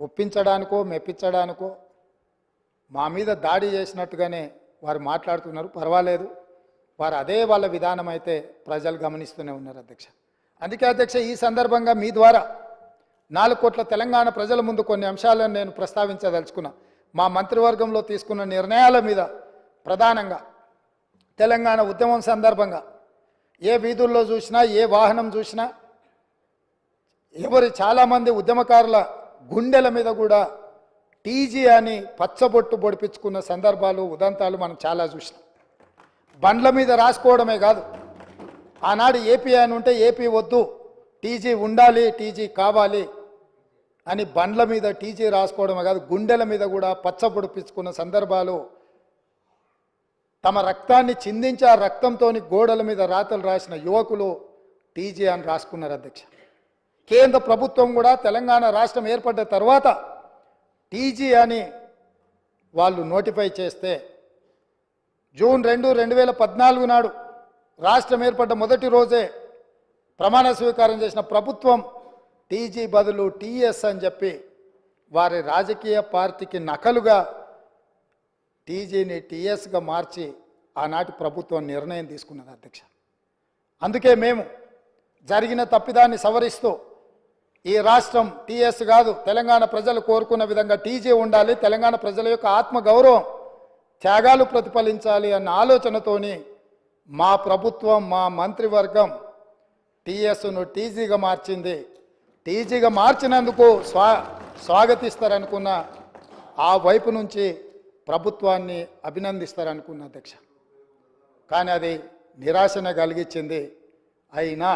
ఒప్పించడానికో మెప్పించడానికో మా మీద దాడి చేసినట్టుగానే వారు మాట్లాడుతున్నారు. పర్వాలేదు. వారు అదే వాళ్ళ విధానం అయితే ప్రజలు గమనిస్తూనే ఉన్నారు అధ్యక్ష. అందుకే అధ్యక్ష ఈ సందర్భంగా మీ ద్వారా నాలుగు కోట్ల తెలంగాణ ప్రజల ముందు కొన్ని అంశాలను నేను ప్రస్తావించదలుచుకున్నా. మా మంత్రివర్గంలో తీసుకున్న నిర్ణయాల మీద ప్రధానంగా తెలంగాణ ఉద్యమం సందర్భంగా ఏ వీధుల్లో చూసినా ఏ వాహనం చూసినా ఎవరి చాలామంది ఉద్యమకారుల గుండెల మీద కూడా టీజీ అని పచ్చబొట్టు పొడిపించుకున్న సందర్భాలు ఉదంతాలు మనం చాలా చూసినాం. బండ్ల మీద రాసుకోవడమే కాదు. ఆనాడు ఏపీ అని ఉంటే ఏపీ వద్దు టీజీ ఉండాలి టీజీ కావాలి అని బండ్ల మీద టీజీ రాసుకోవడమే కాదు గుండెల మీద కూడా పచ్చ పొడిపించుకున్న సందర్భాలు. తమ రక్తాన్ని చిందించి ఆ రక్తంతో గోడల మీద రాతలు రాసిన యువకులు టీజీ అని రాసుకున్నారు అధ్యక్ష. కేంద్ర ప్రభుత్వం కూడా తెలంగాణ రాష్ట్రం ఏర్పడ్డ తర్వాత టీజీ అని వాళ్ళు నోటిఫై చేస్తే జూన్ రెండు రెండు వేల పద్నాలుగు నాడు రాష్ట్రం ఏర్పడ్డ మొదటి రోజే ప్రమాణ స్వీకారం చేసిన ప్రభుత్వం టీజీ బదులు టీఎస్ అని చెప్పి వారి రాజకీయ పార్టీకి నకలుగా టీజీని టీఎస్గా మార్చి ఆనాటి ప్రభుత్వం నిర్ణయం తీసుకున్నది అధ్యక్ష. అందుకే మేము జరిగిన తప్పిదాన్ని సవరిస్తూ ఈ రాష్ట్రం టీఎస్ కాదు తెలంగాణ ప్రజలు కోరుకున్న విధంగా టీజీ ఉండాలి తెలంగాణ ప్రజల యొక్క ఆత్మగౌరవం త్యాగాలు ప్రతిఫలించాలి అన్న ఆలోచనతోని మా ప్రభుత్వం మా మంత్రివర్గం టీఎస్ను టీజీగా మార్చింది. టీజీగా మార్చినందుకు స్వా స్వాగతిస్తారనుకున్న ఆ వైపు నుంచి ప్రభుత్వాన్ని అభినందిస్తారనుకున్న అధ్యక్ష. కానీ అది నిరాశన కలిగించింది. అయినా